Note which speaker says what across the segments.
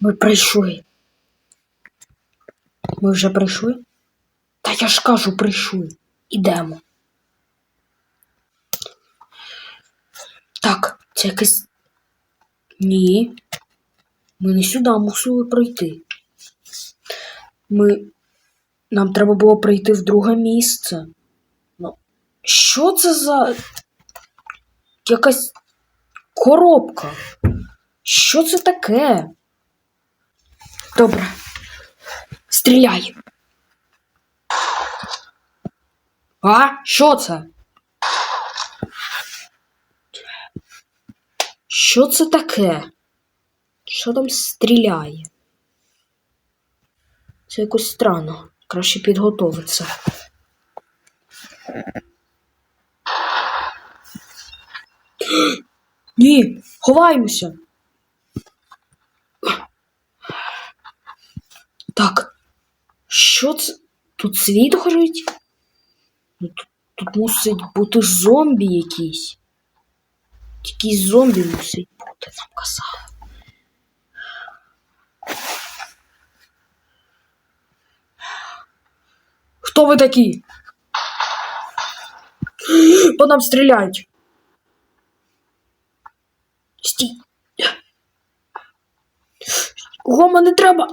Speaker 1: Ми прийшли. Ми вже прийшли? Та я ж кажу, прийшли. Ідемо. Так, це якесь. Ні. Ми не сюди мусили пройти. Ми. Нам треба було прийти в друге місце. Ну, що це за якась коробка? Що це таке? Добре. Стріляй. А? Що це? Що це таке? Що там стріляє? Це якось странно. Краще підготовитися. Ні, ховаємося. Так. Що це? Тут світ горить? Ну, Тут, тут мусить бути зомбі якісь. Якісь зомбі мусить бути, нам казали. Хто ви такі? По нам стріляють. Стій. Гома, не треба.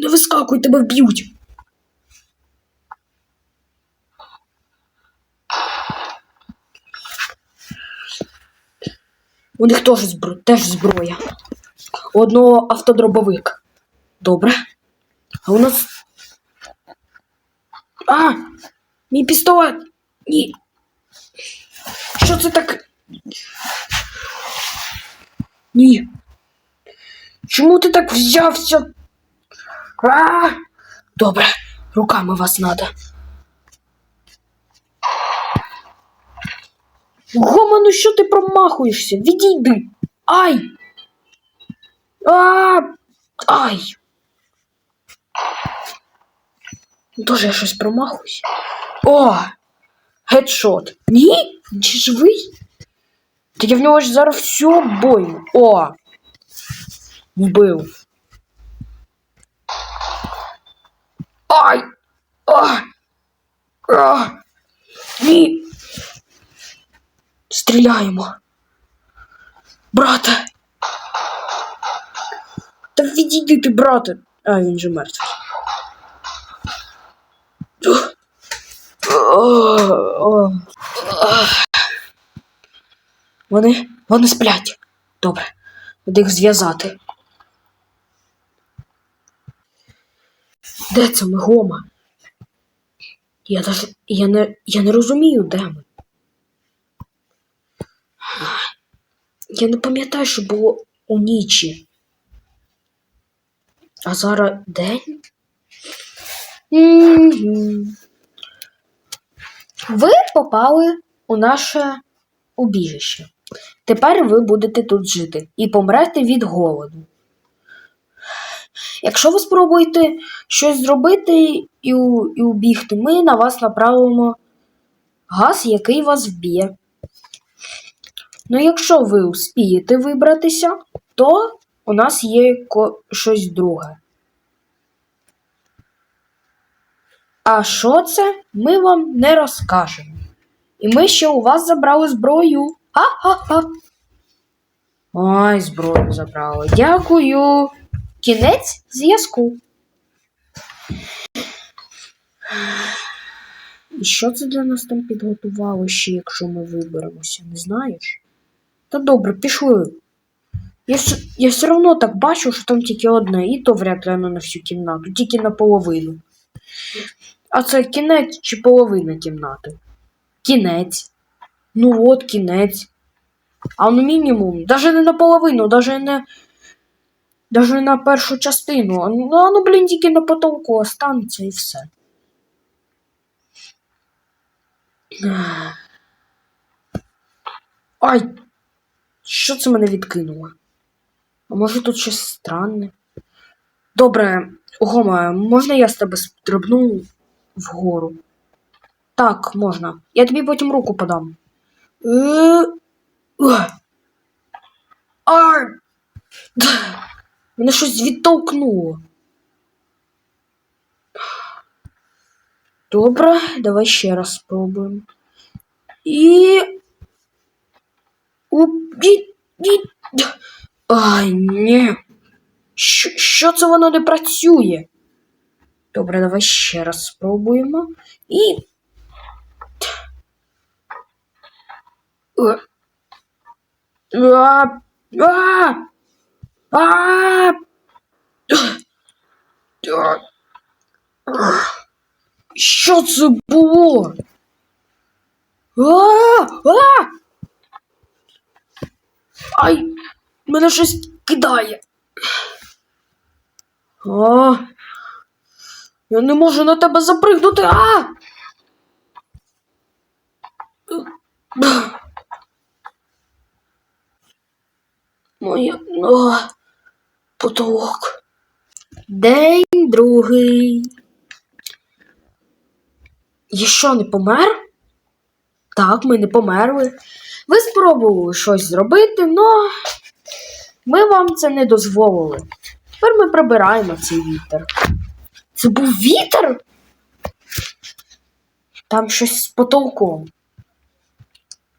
Speaker 1: Не вискакуй, тебе вб'ють. У них теж, збро... теж зброя. У одного автодробовик. Добре. А у нас. А! Мій пістолет! Ні. Що це так? Ні. Чому ти так взявся? А! Добре, руками вас надо. Гома, ну що ти промахуєшся? Відійди. Ай! А! Ай! Тоже я щось промахуюсь. О! Гедшот. Ні? Чи живий? Та я в нього ж зараз все бою. О! Вбив. Ай! А! А! Ні! Стріляємо. Брате! Та відійди ти, брате! А, він же мертвий. Вони, вони сплять. Добре. Треба їх зв'язати. Де це ми гома? Я даже. Я не, я не розумію, де ми. Я не пам'ятаю, що було у нічі. А зараз день? Мгм. Ви попали у наше убіжище. Тепер ви будете тут жити і помрете від голоду. Якщо ви спробуєте щось зробити і, і убігти, ми на вас направимо газ, який вас вб'є. Ну, якщо ви успієте вибратися, то у нас є щось друге. А що це, ми вам не розкажемо. І ми ще у вас забрали зброю. Ха-ха-ха. Ой, зброю забрали. Дякую. Кінець зв'язку. І що це для нас там підготувало ще, якщо ми виберемося, не знаєш? Та добре, пішли. Я, я все одно так бачу, що там тільки одне, і то вряд ли на всю кімнату, тільки наполовину. А це кінець чи половина кімнати? Кінець. Ну от кінець. А ну мінімум. Даже не наполовину, даже не. Даже на першу частину. Ну, ну, блін, тільки на потолку останеться і все. Ай! Що це мене відкинуло? А може тут щось странне? Добре, Гома, можна я з тебе стрибну вгору? Так, можна. Я тобі потім руку подам. Е. Ай! Мене щось відтолкнуло. Добре, давай ще раз спробуємо. І. У... І... І... Ай, ні. Що, що це воно не працює? Добре, давай ще раз спробуємо. І. Е. А, а, а, Що це було? А, а! Ай, мене щось кидає. А, я не можу на тебе запригнути. А! Моя нога. Потолок. День другий. Я що, не помер? Так, ми не померли. Ви спробували щось зробити, але ми вам це не дозволили. Тепер ми прибираємо цей вітер. Це був вітер? Там щось з потолком.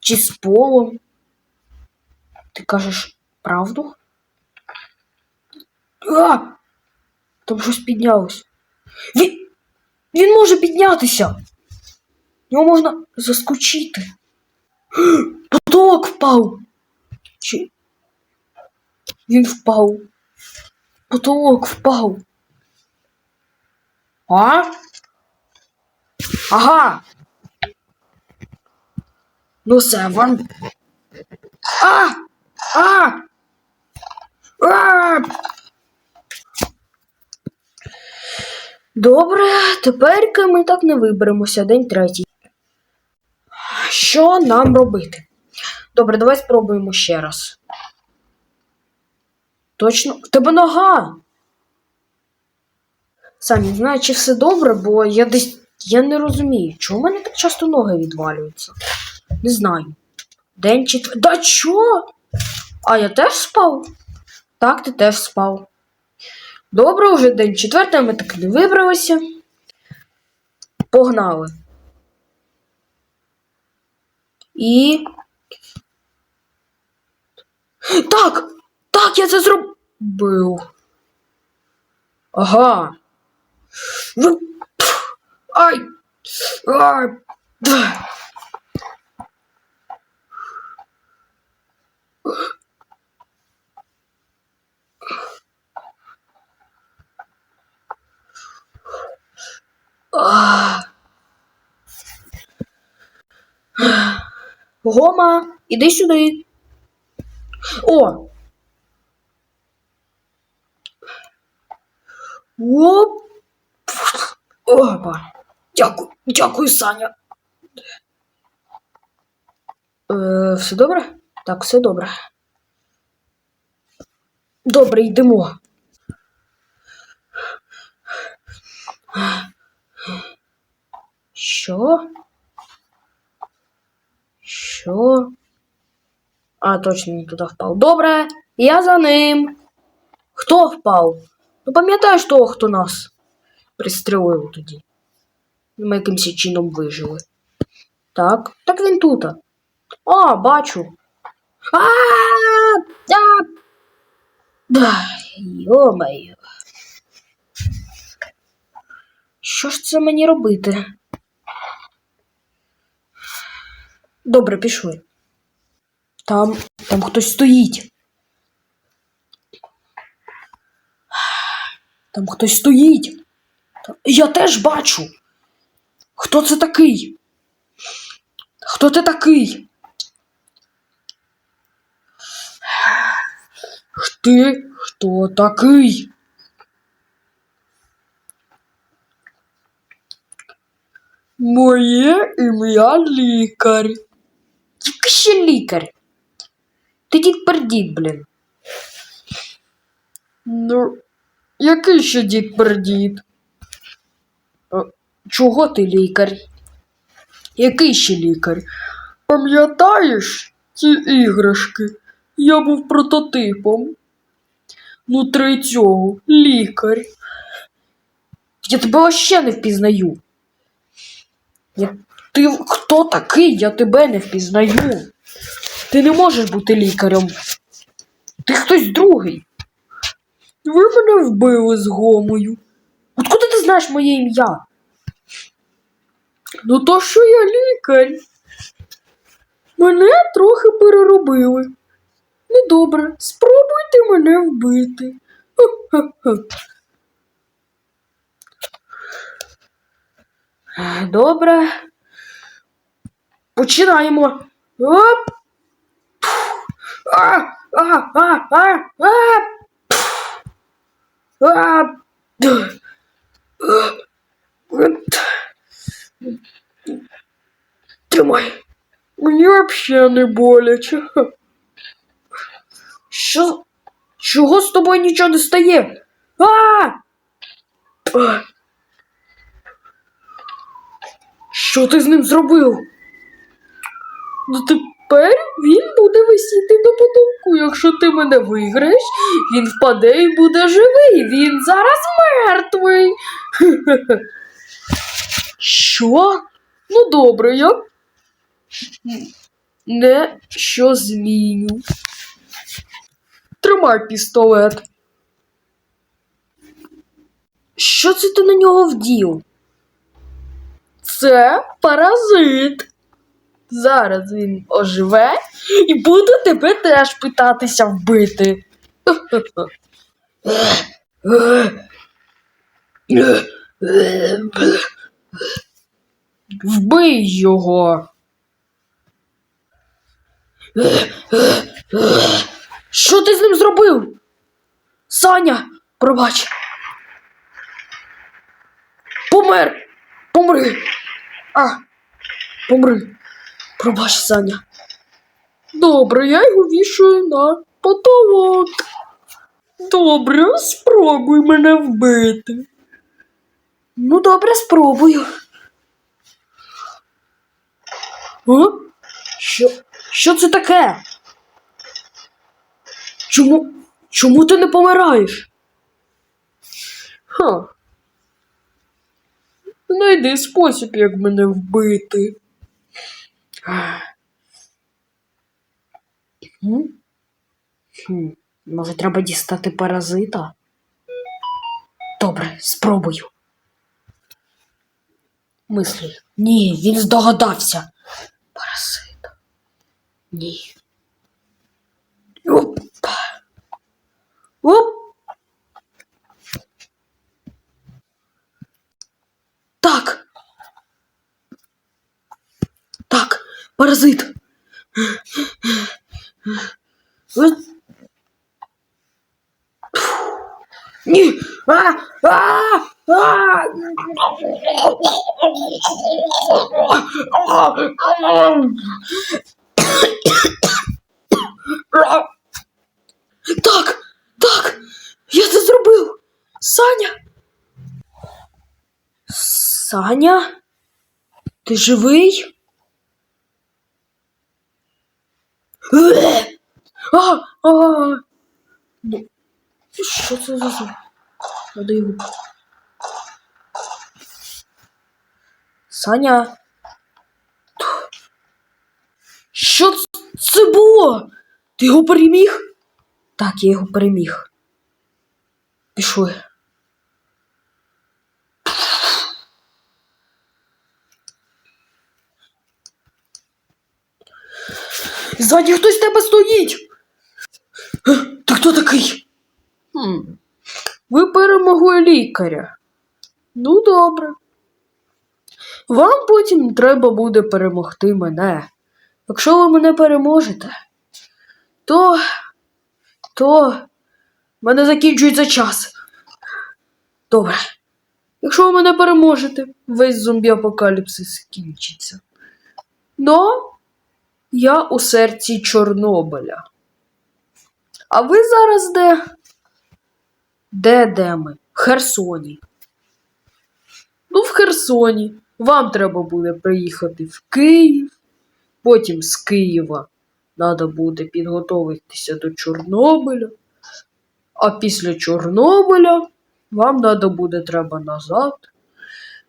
Speaker 1: Чи з полом? Ти кажеш правду? А! Там щось піднялось. Він, він може піднятися. Його можна заскочити. Потолок впав. Чи... Він впав. Потолок впав. А? Ага. Ну все, вам. А! А! А! Добре, тепер ми так не виберемося. День третій. Що нам робити? Добре, давай спробуємо ще раз. Точно. В тебе нога. Не знаю, чи все добре, бо я десь. Я не розумію, чому в мене так часто ноги відвалюються. Не знаю. День четвер... Да чо? А я теж спав? Так, ти теж спав. Добре, вже день четвертий, ми так не вибралися. Погнали. І. Так! Так, я це зробив. Ага. Ай! Ай! Да. А. Гома, іди сюди. О! Оп! Опа! Дякую, дякую, Саня. Е, все добре? Так, все добре. Добре, йдемо. Що? Що? А, точно не туди впав. Добре, я за ним. Хто впав? Ну пам'ятаєш того, хто нас пристрелив тоді? Ми якимось чином вижили. Так, так він тут. А, бачу. А! А! Да, Йо-моє. Що ж це мені робити? Добре, пішли. Там, там хтось стоїть. Там хтось стоїть. Я теж бачу. Хто це такий? Хто ти такий? Ти хто такий? Моє ім'я лікар. Який ще лікар? Ти дід пердід, блін. Ну, який ще дід пердід? Чого ти лікар? Який ще лікар? Пам'ятаєш ці іграшки? Я був прототипом. внутри цього лікар. Я тебе ще не впізнаю. Я... Ти хто такий? Я тебе не впізнаю. Ти не можеш бути лікарем. Ти хтось другий. Ви мене вбили з гомою. Откуда ти знаєш моє ім'я? Ну то що я лікар. Мене трохи переробили. Ну добре, спробуйте мене вбити. Добре. Починаємо. Оп! А, а, а, а, а! А! Тримай. Мені взагалі не боляче. Що? Чого з тобою нічого не стає? А! Що ти з ним зробив? Ну тепер він буде висіти на потолку. Якщо ти мене виграєш, він впаде і буде живий. Він зараз мертвий. Що? Ну добре, я не що зміню. Тримай пістолет. Що це ти на нього вдів? Це паразит. Зараз він оживе і буде тебе теж питатися вбити. Вбий його. Що ти з ним зробив? Саня, пробач. Помер. Помри. А, помри. Пробач, Саня. Добре, я його вішаю на потолок. Добре, спробуй мене вбити. Ну, добре, спробую. О? Що? Що це таке? Чому? Чому ти не помираєш? Ха. Знайди спосіб, як мене вбити. Хм, Може, треба дістати паразита? Добре, спробую. Мислі. Ні, він здогадався. Паразит. Ні. Оп. Оп. Паразит. Е. Ні. А, а, а. Так, так, я це зробив. Саня. Саня? Ти живий? Що це за звук? Надо його. Саня. Що це було? Ти його переміг? Так, я його переміг. Пішли. Ззаді хтось тебе стоїть. Ти хто такий? Ви перемогли лікаря. Ну, добре. Вам потім треба буде перемогти мене. Якщо ви мене переможете, то. то мене закінчується час. Добре. Якщо ви мене переможете, весь зомбі-апокаліпсис скінчиться. Но я у серці Чорнобиля. А ви зараз де? Де де ми? В Херсоні. Ну, в Херсоні. Вам треба буде приїхати в Київ. Потім з Києва треба буде підготуватися до Чорнобиля. А після Чорнобиля вам треба буде треба назад.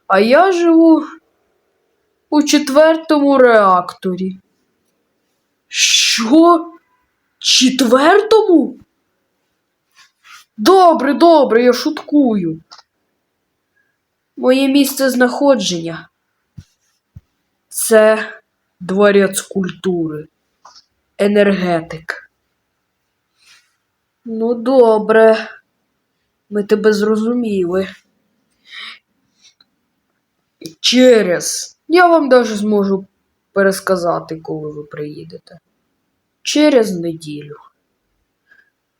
Speaker 1: А я живу у четвертому реакторі. Що? Четвертому? Добре, добре, я шуткую. Моє місце знаходження це дворець культури, енергетик. Ну, добре. Ми тебе зрозуміли. Через. Я вам даже зможу пересказати, коли ви приїдете. Через неділю.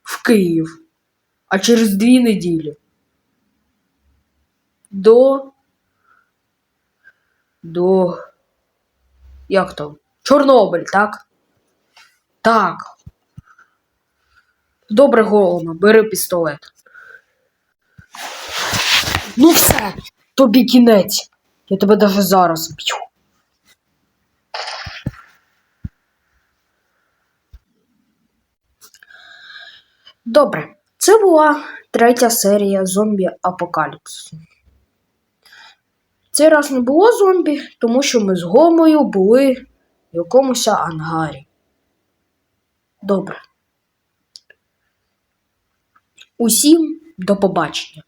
Speaker 1: В Київ. А через дві неділі. До. До. Як там? Чорнобиль, так? Так. Добре, голова, бери пістолет. Ну все, тобі кінець. Я тебе даже зараз б'ю. Добре, це була третя серія зомбі апокаліпсису. Цей раз не було зомбі, тому що ми з Гомою були в якомусь ангарі. Добре. Усім до побачення.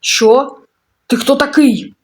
Speaker 1: Що? Ти хто такий?